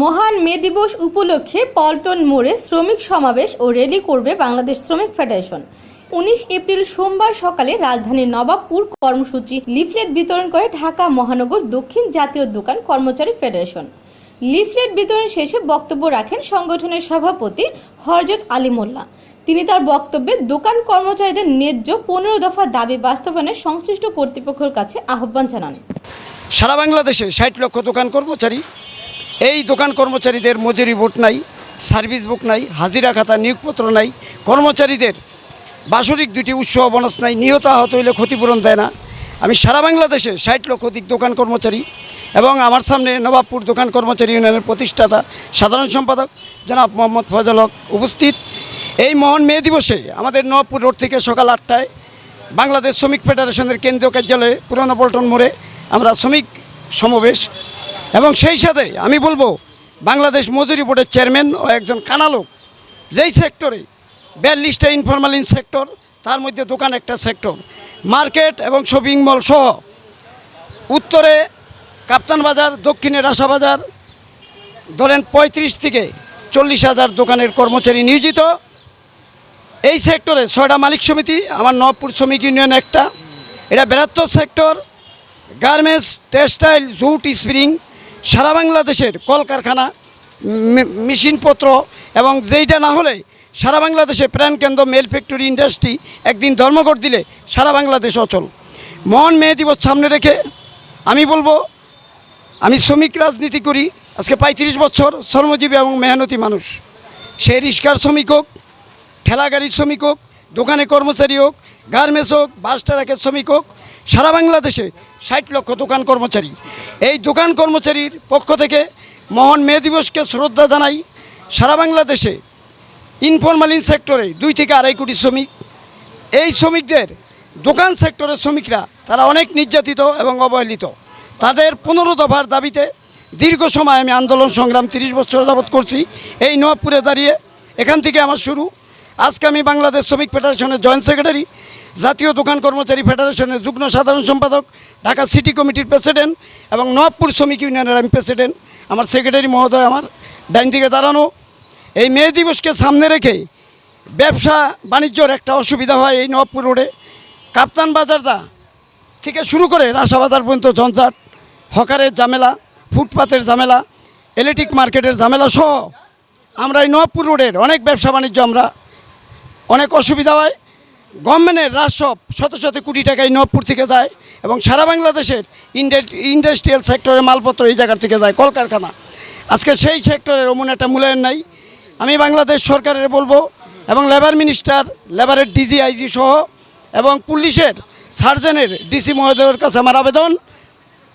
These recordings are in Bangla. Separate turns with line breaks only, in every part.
মহান মে দিবস উপলক্ষে পল্টন মোড়ে শ্রমিক সমাবেশ ও র্যালি করবে বাংলাদেশ শ্রমিক ফেডারেশন। উনিশ এপ্রিল সোমবার সকালে রাজধানীর নবাবপুর কর্মসূচি লিফলেট বিতরণ করে ঢাকা মহানগর দক্ষিণ জাতীয় দোকান কর্মচারী ফেডারেশন। লিফলেট বিতরণ শেষে বক্তব্য রাখেন সংগঠনের সভাপতি হরজত আলী মোল্লা। তিনি তার বক্তব্যে দোকান কর্মচারীদের ন্যায্য পনেরো দফা দাবি বাস্তবায়নে সংশ্লিষ্ট কর্তৃপক্ষের কাছে আহ্বান জানান।
সারা বাংলাদেশে ষাট লক্ষ দোকান কর্মচারী এই দোকান কর্মচারীদের মজুরি বুট নাই, সার্ভিস বুক নাই, হাজিরা খাতা, নিয়োগপত্র নাই, কর্মচারীদের বাসরিক দুটি উৎস বোনাস নাই, নিহত আহত হইলে ক্ষতিপূরণ দেয় না। আমি সারা বাংলাদেশে ষাট লক্ষ অধিক দোকান কর্মচারী এবং আমার সামনে নবাবপুর দোকান কর্মচারী ইউনিয়নের প্রতিষ্ঠাতা সাধারণ সম্পাদক জনাব মোহাম্মদ ফজল হক উপস্থিত। এই মহান মে দিবসে আমাদের নবাবপুর রোড থেকে সকাল আটটায় বাংলাদেশ শ্রমিক ফেডারেশনের কেন্দ্রীয় কার্যালয়ে পুরানো পল্টন মোড়ে আমরা শ্রমিক সমাবেশ এবং সেই সাথে আমি বলব, বাংলাদেশ মজুরি বোর্ডের চেয়ারম্যান ও একজন কানালোক, যেই সেক্টরে বিয়াল্লিশটা ইনফরমালিন সেক্টর তার মধ্যে দোকান একটা সেক্টর মার্কেট এবং শপিং মল সহ। উত্তরে কাপ্তান বাজার, দক্ষিণে রাসা বাজার, ধরেন পঁয়ত্রিশ থেকে চল্লিশ হাজার দোকানের কর্মচারী নিয়োজিত। এই সেক্টরে ছয়টা মালিক সমিতি, আমার নবপুর শ্রমিক ইউনিয়ন একটা। এটা বৃহত্তর sector garments textile jute spring সারা বাংলাদেশের কলকারখানা মেশিনপত্র এবং যেইটা না হলে সারা বাংলাদেশে প্রাণকেন্দ্র মেল ফ্যাক্টরি ইন্ডাস্ট্রি একদিন ধর্মঘট দিলে সারা বাংলাদেশ অচল। মন মেয়ে দিবস সামনে রেখে আমি বলব, আমি শ্রমিক রাজনীতি করি, আজকে পঁয়ত্রিশ বছর শ্রমজীবী এবং মেহনতি মানুষ। সে রিক্সার শ্রমিক হোক ঠেলাগাড়ির শ্রমিক হোক, দোকানে কর্মচারী হোক, গার্মেন্টস হোক, বাস ট্রাকের শ্রমিক হোক, সারা বাংলাদেশে ষাট লক্ষ দোকান কর্মচারী। এই দোকান কর্মচারীর পক্ষ থেকে মহান মে দিবসকে শ্রদ্ধা জানাই সারা বাংলাদেশে ইনফরমালিন সেক্টরে দুই থেকে আড়াই কোটি শ্রমিক। এই শ্রমিকদের দোকান সেক্টরের শ্রমিকরা তারা অনেক নির্যাতিত এবং অবহেলিত। তাদের পনেরো দফার দাবিতে দীর্ঘ সময় আমি আন্দোলন সংগ্রাম তিরিশ বছর যাবৎ করছি। এই নবাবপুরে দাঁড়িয়ে এখান থেকে আমার শুরু। আজকে আমি বাংলাদেশ শ্রমিক ফেডারেশনের জয়েন্ট সেক্রেটারি, জাতীয় দোকান কর্মচারী ফেডারেশনের যুগ্ম সাধারণ সম্পাদক ঢাকা সিটি কমিটির প্রেসিডেন্ট এবং নবাবপুর শ্রমিক ইউনিয়নের আমি প্রেসিডেন্ট, আমার সেক্রেটারি মহোদয় আমার ডাইন দিকে দাঁড়ানো। এই মে দিবসকে সামনে রেখে ব্যবসা বাণিজ্যর একটা অসুবিধা হয় এই নবপুর রোডে। কাপ্তান বাজারদা থেকে শুরু করে রাসা বাজার পর্যন্ত ঝঞ্ঝাট, হকারের ঝামেলা, ফুটপাতের ঝামেলা ইলেকট্রিক মার্কেটের ঝামেলা সহ আমরা এই নবাবপুর রোডের অনেক ব্যবসা বাণিজ্য আমরা, অনেক অসুবিধা হয়। গভর্নমেন্টের রাজস্ব শত শত কোটি টাকা এই নবপুর থেকে যায়। এবং সারা বাংলাদেশের ইন্ডাস্ট্রিয়াল সেক্টরের মালপত্র এই জায়গার থেকে যায়, কলকারখানা। আজকে সেই সেক্টরের অমন একটা মূল্যায়ন নাই। আমি বাংলাদেশ সরকারের বলব এবং লেবার মিনিস্টার, লেবারের ডিজি, আইজি সহ এবং পুলিশের সার্জেনের ডিসি মহোদয়ের কাছে আমার আবেদন।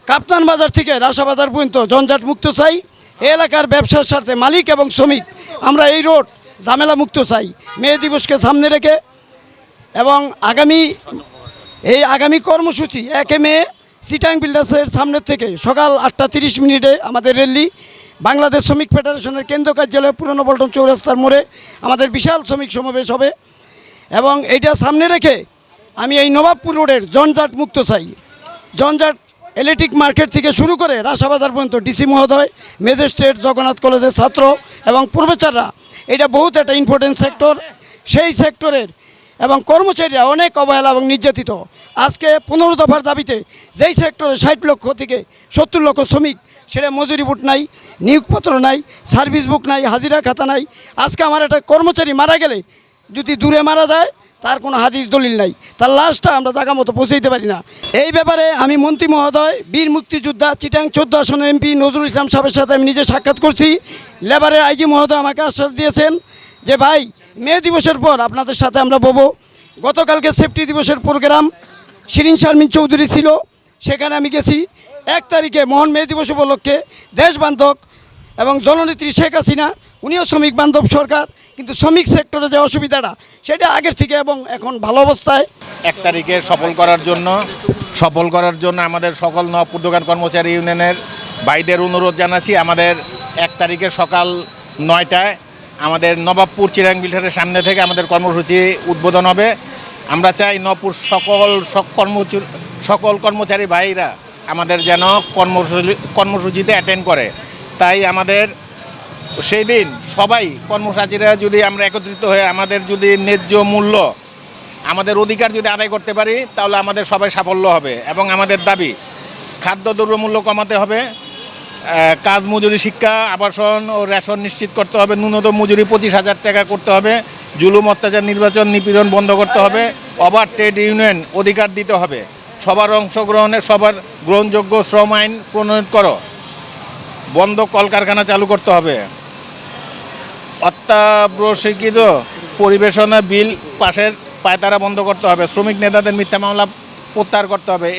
কাপ্তান বাজার থেকে বাজার পর্যন্ত জঞ্জাট মুক্ত চাই। এলাকার ব্যবসার সাথে মালিক এবং শ্রমিক, আমরা এই রোড ঝামেলা মুক্ত চাই। মে দিবসকে সামনে রেখে এবং আগামী এই আগামী কর্মসূচি একে মে সিটাং বিল্ডার্সের সামনের থেকে সকাল আটটা তিরিশ মিনিটে আমাদের র্যালি বাংলাদেশ শ্রমিক ফেডারেশনের কেন্দ্র কার্যালয় পুরনো পল্টন চৌরাস্তার মোড়ে আমাদের বিশাল শ্রমিক সমাবেশ হবে এবং এটা সামনে রেখে আমি এই নবাবপুর রোডের জঞ্জাট মুক্ত চাই। জঞ্জাট ইলেকট্রিক মার্কেট থেকে শুরু করে রাসাবাজার পর্যন্ত ডিসি মহোদয়, ম্যাজিস্ট্রেট, জগন্নাথ কলেজের ছাত্র এবং পূর্বচাররা, এটা বহুত একটা ইম্পর্টেন্ট সেক্টর সেই সেক্টরের এবং কর্মচারীরা অনেক অবহেলা এবং নির্যাতিত। আজকে পনেরো দফার দাবিতে যেই সেক্টরে ষাট লক্ষ থেকে সত্তর লক্ষ শ্রমিক, সেটা মজুরি বুট নাই, নিয়োগপত্র নাই, সার্ভিস বুক নাই, হাজিরা খাতা নাই। আজকে আমার একটা কর্মচারী মারা গেলে যদি দূরে মারা যায়, তার কোনো হাদিস দলিল নাই। তার লাশটা আমরা জায়গা মতো পৌঁছাইতে পারি না। এই ব্যাপারে আমি মন্ত্রী মহোদয়, বীর মুক্তিযোদ্ধা, চিটাং চোদ্দ আসনের এমপি নজরুল ইসলাম সাহেবের সাথে আমি নিজে সাক্ষাৎ করছি। লেবারের আইজি মহোদয় আমাকে আশ্বাস দিয়েছেন যে, ভাই মে দিবসের পর আপনাদের সাথে আমরা বলব, গতকালকে সেফটি দিবসের প্রোগ্রাম শিরিন শারমিন চৌধুরী ছিল, সেখানে আমি গেছি। এক তারিখে মহান মে দিবস উপলক্ষে দেশ বান্ধব এবং জননেত্রী শেখ হাসিনা, উনিও শ্রমিক বান্ধব সরকার, কিন্তু শ্রমিক সেক্টরে যে অসুবিধাটা, সেটা আগের থেকে এবং এখন ভালো অবস্থায়।
এক তারিখে সফল করার জন্য, সফল করার জন্য আমাদের সকল নবপুর দোকান কর্মচারী ইউনিয়নের বাইদের অনুরোধ জানাচ্ছি। আমাদের এক তারিখে সকাল নয়টায় আমাদের নবাবপুর চিরাং বিল্ডারের সামনে থেকে আমাদের কর্মসূচি উদ্বোধন হবে। আমরা চাই নবপুর সকল সক- সকল কর্মচারী ভাইরা আমাদের যেন কর্মসূচি, কর্মসূচিতে অ্যাটেন্ড করে। তাই আমাদের সেই দিন সবাই কর্মচারীরা যদি আমরা একত্রিত হয়ে আমাদের যদি ন্যায্য মূল্য, আমাদের অধিকার যদি আদায় করতে পারি, তাহলে আমাদের সবাই সাফল্য হবে এবং আমাদের দাবি, খাদ্য দ্রব্যমূল্য কমাতে হবে। কাজ মজুরি শিক্ষা, আবাসন ও রেশন নিশ্চিত করতে হবে। ন্যূনতম মজুরি পঁচিশ হাজার টাকা করতে হবে। জুলুম, অত্যাচার, নির্বাচন, নিপীড়ন বন্ধ করতে হবে। ওভার ট্রেড ইউনিয়ন অধিকার দিতে হবে। সবার অংশগ্রহণে সবার গ্রহণযোগ্য শ্রম আইন প্রণয়ন করো। বন্ধ কলকারখানা চালু করতে হবে। অত্যাবশ্যকীয় পরিবেশনা বিল পাশের পায়তারা বন্ধ করতে হবে। শ্রমিক নেতাদের মিথ্যা মামলা প্রত্যাহার করতে হবে।